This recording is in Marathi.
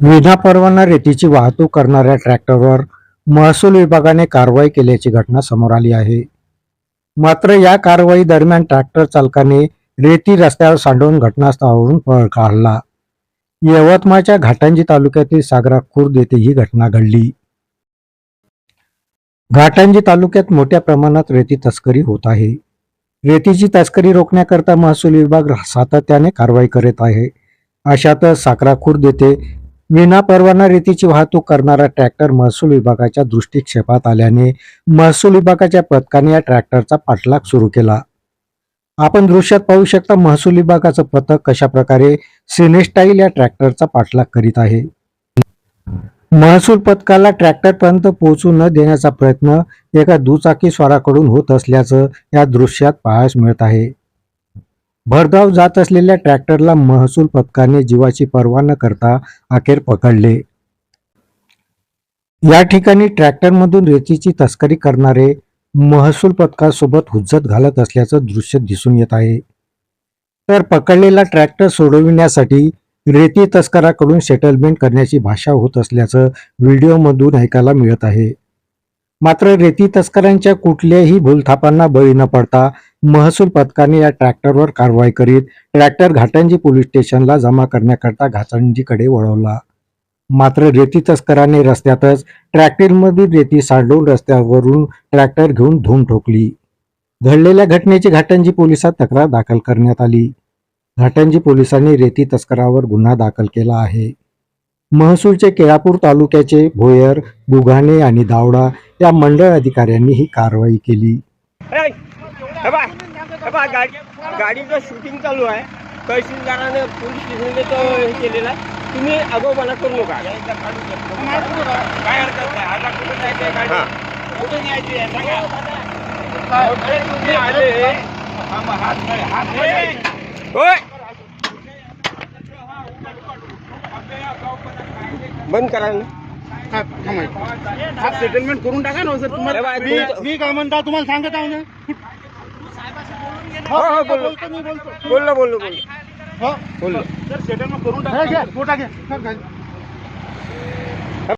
विनापरवाना रेतीची वाहतूक करणाऱ्या ट्रॅक्टरवर महसूल विभागाने कारवाई केल्याची घटना समोर आली आहे. मात्र या कारवाई दरम्यान ट्रॅक्टर चालकाने रेती रस्त्यावर सांडवून घटनास्थळावरून पळ काढला. यवतमाळच्या घाटंजी तालुक्यातील सागरा खुर्द येथे ही घटना घडली. घाटंजी तालुक्यात मोठ्या प्रमाणात रेती तस्करी होत आहे. रेतीची तस्करी रोखण्याकरता महसूल विभाग सातत्याने कारवाई करत आहे. अशातच साखरा खुर्द येथे विनापरवाना रेतीची वाहतूक करणारा ट्रॅक्टर महसूल विभागाच्या दृष्टिक्षेपात आल्याने महसूल विभागाच्या पथकाने या ट्रॅक्टरचा पाठलाग सुरू केला. आपण दृश्यात पाहू शकता महसूल विभागाचं पथक कशा प्रकारे सिनेस्टाईल या ट्रॅक्टरचा पाठलाग करीत आहे. महसूल पथकाला ट्रॅक्टरपर्यंत पोहोचू न देण्याचा प्रयत्न एका दुचाकी स्वाराकडून होत असल्याचं या दृश्यात पाहायला मिळत आहे. भरधाव जात असलेल्या ट्रॅक्टरला महसूल पथकाने जीवाची पर्वा न करता अखेर पकडले. या ठिकाणी ट्रॅक्टरमधून रेतीची तस्करी करणारे महसूल पथकासोबत हुज्जत घालत असल्याचं दृश्य दिसून येत आहे. तर पकडलेला ट्रॅक्टर सोडविण्यासाठी रेती तस्कराकडून सेटलमेंट करण्याची भाषा होत असल्याचं व्हिडिओमधून ऐकायला मिळत आहे. मात्र रेती तस्करांच्या कुठल्याही भूलथापांना बळी न पडता महसूल पथकाने या ट्रॅक्टरवर कारवाई करीत ट्रॅक्टर घाटंजी पोलीस स्टेशनला जमा करण्याकरता घाटंजीकडे वळवला. मात्र रेती तस्कराने रस्त्यातच ट्रॅक्टरमधील रेती सांडून रस्त्यावरून ट्रॅक्टर घेऊन धूम ठोकली. घडलेल्या घटनेची घाटंजी पोलिसात तक्रार दाखल करण्यात आली. घाटंजी पोलिसांनी रेती तस्करावर गुन्हा दाखल केला आहे. महसूलचे केळापूर तालुक्याचे भोयर बुघाणे आणि दावडा या मंडळ अधिकाऱ्यांनी ही कारवाई केली. गाडी गाडीचं शूटिंग चालू आहे तहसीलदाराने पोलीस स्टेशनने तो हे केलेलं आहे तुम्ही आगोपणा करू नका काय हरकत नाही आता कुठे हा. न्यायची आहे सांगा अरे, तुम्ही आले थांबा, हात नाही, हात नाही. होय बंद करा ना हा, थांबा. हा सेटलमेंट करून टाका ना हो सर. तुम्हाला अरे मी काय म्हणता तुम्हाला सांगत आहो ना? हो, हो, बोलो. बोलतो मी बोलतो. बोललो बोललो बोललो हो. बोललो सर सेटलमेंट करून टाका. घ्या फोटा घ्या सर, घ्या.